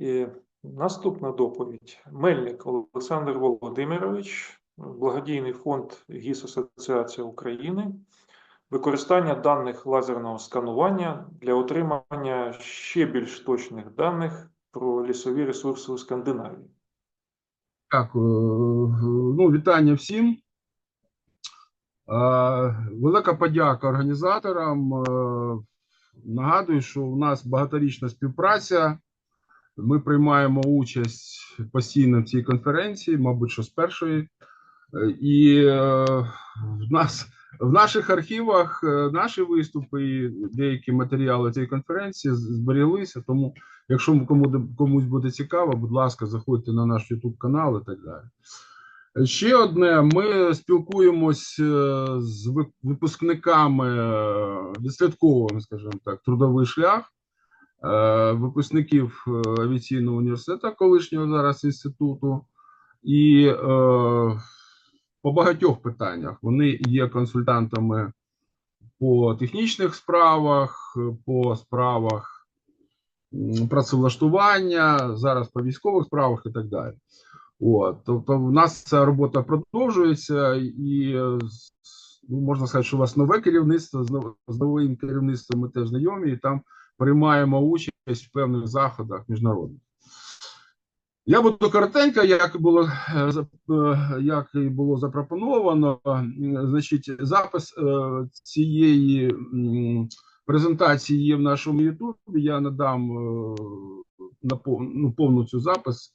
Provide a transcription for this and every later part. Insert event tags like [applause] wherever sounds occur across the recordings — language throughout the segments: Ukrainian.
І наступна доповідь. Мельник Олександр Володимирович, благодійний фонд ГІС Асоціація України. Використання даних лазерного сканування для отримання ще більш точних даних про лісові ресурси у Скандинавії. Дякую. Ну, вітання всім. Е, Велика подяка організаторам. Е, Нагадую, що у нас багаторічна співпраця. Ми приймаємо участь постійно в цій конференції, мабуть, що з першої. Е, І е, в нас в наших архівах е, наші виступи і деякі матеріали цієї конференції зберіглися. Тому, якщо кому комусь буде цікаво, будь ласка, заходьте на наш YouTube канал і так далі. Ще одне: ми спілкуємось з випускниками, відслідковуємо, скажімо так, трудовий шлях випускників е, авіаційного університету, колишнього зараз інституту, і е, по багатьох питаннях вони є консультантами по технічних справах, по справах працевлаштування, зараз по військових справах і так далі. От, тобто, в нас ця робота продовжується, і е, ну, можна сказати, що у вас нове керівництво з новим керівництвом ми теж знайомі, і там приймаємо участь в певних заходах міжнародних. Я буду коротенько, як було е, е, як було запропоновано. Значить, запис е, цієї презентації є в нашому Ютубі. Я надам на ну, повну цю запис.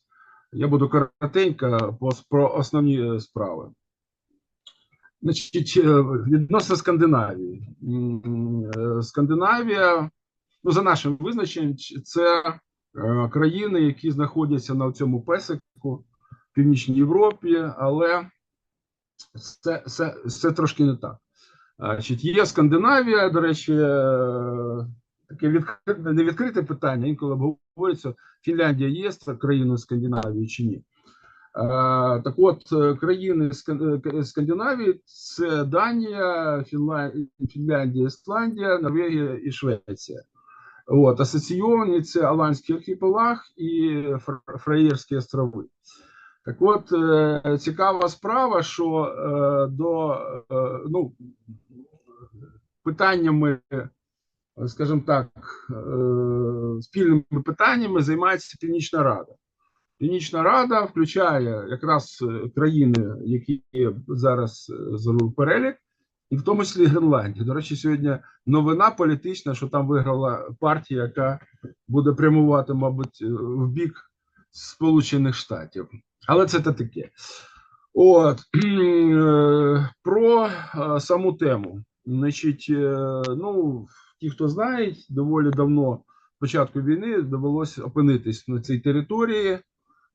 Я буду коротенько про основні справи. Значить, відносно Скандинавії. Скандинавія, ну за нашим визначенням, це е, країни, які знаходяться на цьому песику в Північній Європі, але це, це, це трошки не так. Значить, є Скандинавія, до речі, е, таке відкрите, не відкрите питання, інколи обговорюється, Фінляндія є країною Скандинавії чи ні. Так от, е, країни Скандинавії це Данія, Фінляндія, Ісландія, Норвегія і Швеція. От, асоційовані це Аланський архіпелаг і Фраєрські острови. Так от, е, цікава справа, що е, до е, ну, питаннями, скажімо так, е, спільними питаннями займається Північна Рада. Північна Рада включає якраз країни, які зараз зробив перелік, і в тому числі Гренландія. До речі, сьогодні новина політична, що там виграла партія, яка буде прямувати, мабуть, е, в бік Сполучених Штатів. Але це те таке. От [clears throat] е, про е, саму тему. Значить, ну, ті, хто знають, доволі давно початку війни довелося опинитись на цій території,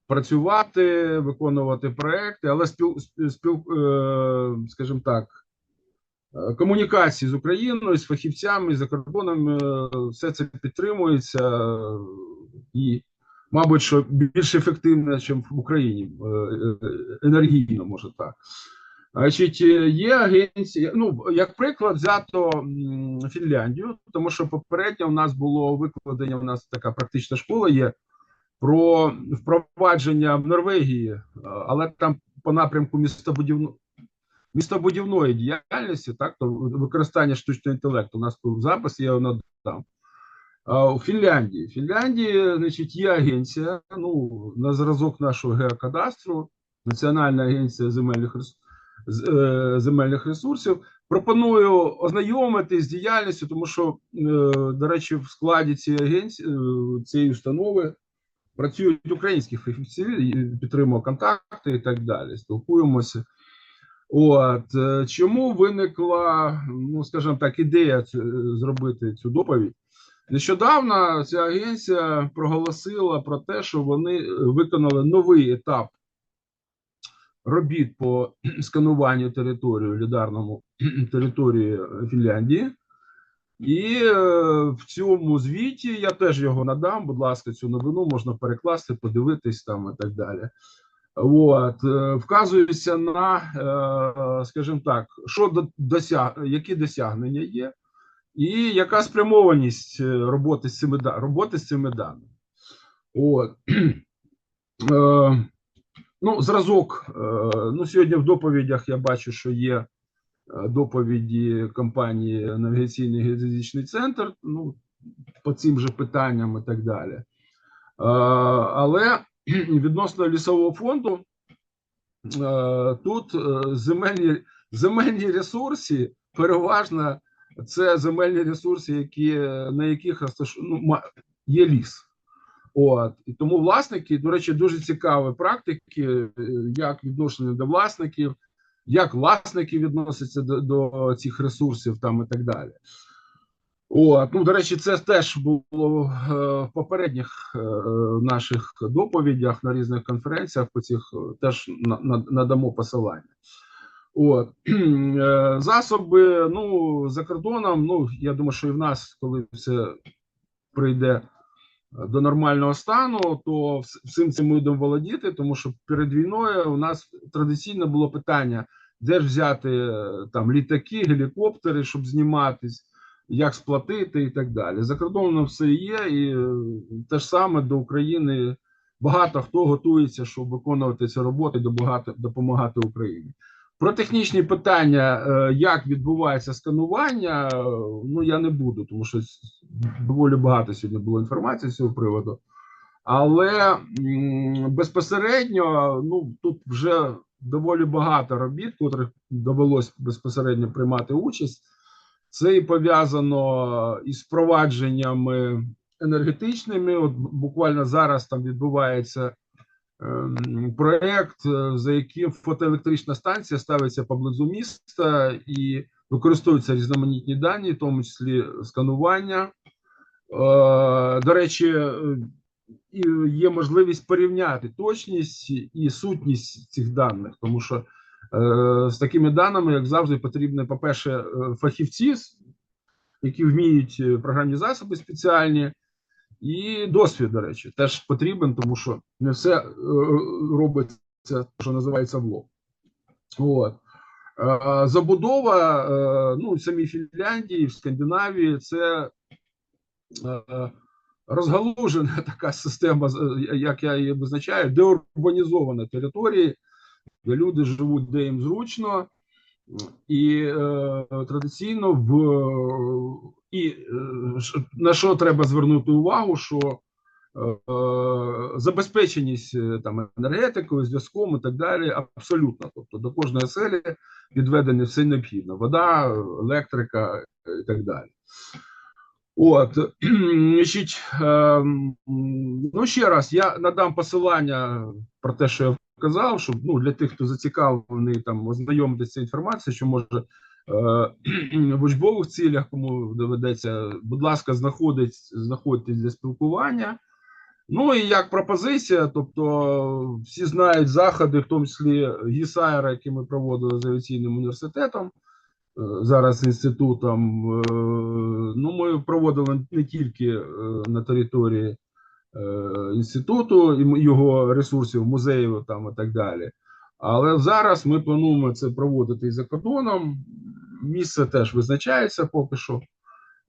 працювати, виконувати проекти, але спіл, спіл, скажімо так, комунікації з Україною, з фахівцями, за кордоном, е, все це підтримується і, мабуть, що більш ефективно, ніж в Україні, е, е, енергійно, може так. Значить, є агенція. Ну, як приклад, взято Фінляндію, тому що попередньо у нас було викладення. У нас така практична школа є про впровадження в Норвегії, але там по напрямку містобудівно, містобудівної діяльності, так то використання штучного інтелекту. У нас був запис, я його надам. А У Фінляндії. В Фінляндії, значить, є агенція, ну, на зразок нашого геокадастру, Національна агенція земельних ресурсів е, земельних ресурсів. Пропоную ознайомитись з діяльністю, тому що, е, до речі, в складі цієї агенції е, цієї установи працюють українські фахівці, підтримуємо контакти і так далі. Спілкуємося. От е, чому виникла, ну скажімо так, ідея зробити цю доповідь? Нещодавно ця агенція проголосила про те, що вони е, виконали новий етап робіт по [clears throat] скануванню території лідарному [clears throat] території Фінляндії. І е, в цьому звіті я теж його надам. Будь ласка, цю новину можна перекласти, подивитись там і так далі. От, е, вказується на, е, скажімо так, що досяг, які досягнення є, і яка спрямованість е, роботи з цими роботи з цими даними. От. [clears throat] Ну, зразок. Ну, сьогодні в доповідях я бачу, що є доповіді компанії Навігаційний геодезичний центр. Ну, по цим же питанням і так далі. Але відносно лісового фонду, е, тут е, земельні, земельні ресурси переважно це земельні ресурси, які, на яких ну, є ліс. От і тому власники, до речі, дуже цікаві практики, е, як відношення до власників, як власники відносяться до, до цих ресурсів, там і так далі. От, ну, до речі, це теж було е, в попередніх е, наших доповідях на різних конференціях. По цих е, теж на, на, надамо посилання. От [clears throat] засоби, ну за кордоном. Ну я думаю, що і в нас, коли все прийде до нормального стану, то всім цим будемо володіти, тому що перед війною у нас традиційно було питання, де ж взяти там літаки, гелікоптери, щоб зніматись, як сплатити і так далі. За кордоном все є, і е, те ж саме до України багато хто готується, щоб виконувати ці роботи, допомагати Україні. Про технічні питання, е, як відбувається сканування, е, ну я не буду, тому що доволі багато сьогодні було інформації з цього приводу. Але безпосередньо, ну тут вже доволі багато робіт, котрих довелось безпосередньо приймати участь. Це і пов'язано із впровадженнями енергетичними. От буквально зараз там відбувається ем, проект, е, за яким фотоелектрична станція ставиться поблизу міста і використовуються різноманітні дані, в тому числі сканування. Е, До речі, е, є можливість порівняти точність і сутність цих даних, тому що е, з такими даними, як завжди, потрібно, по-перше, е, фахівці, які вміють е, програмні засоби спеціальні, і досвід, до речі, теж потрібен, тому що не все е, робиться, що називається в лоб. От. Е, Забудова, е, ну, в самій Фінляндії, в Скандинавії, це е, розгалужена [laughs] така система, е, як я її визначаю, деурбанізована території, де люди живуть, де їм зручно, і е, традиційно в і е, на що треба звернути увагу, що е, забезпеченість е, там енергетикою, зв'язком і так далі, абсолютно. Тобто до кожної оселі відведені все необхідно: вода, електрика е, і так далі. От, [clears throat] значить, ну ще раз, я надам посилання про те, що я казав, щоб ну для тих, хто зацікавлений там ознайомитися цією інформацією, що може е, [clears throat] в учбових цілях, кому доведеться, будь ласка, знаходить, знаходьтесь для спілкування. Ну і як пропозиція, тобто всі знають заходи, в тому числі ГІСАєра, які ми проводили з авіаційним університетом, зараз інститутом. Е, Ну, ми проводили не тільки е, на території е, інституту і його ресурсів, музеїв там і так далі. Але зараз ми плануємо це проводити і за кордоном. Місце теж визначається поки що.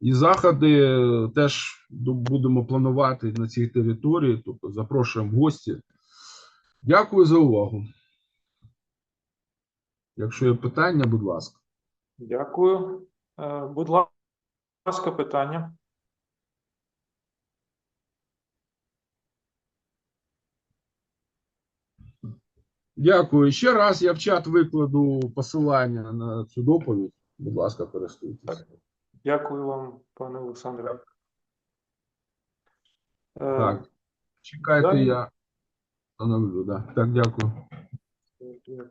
І заходи теж будемо планувати на цій території, тобто запрошуємо в гості. Дякую за увагу. Якщо є питання, будь ласка. Дякую. Е, Будь ласка, питання. Дякую. Ще раз я в чат викладу посилання на цю доповідь. Будь ласка, користуйтесь. Дякую вам, пане Олександре. Е, Так. Чекайте, Далі. я встановлю. Да. Так, дякую. Дякую.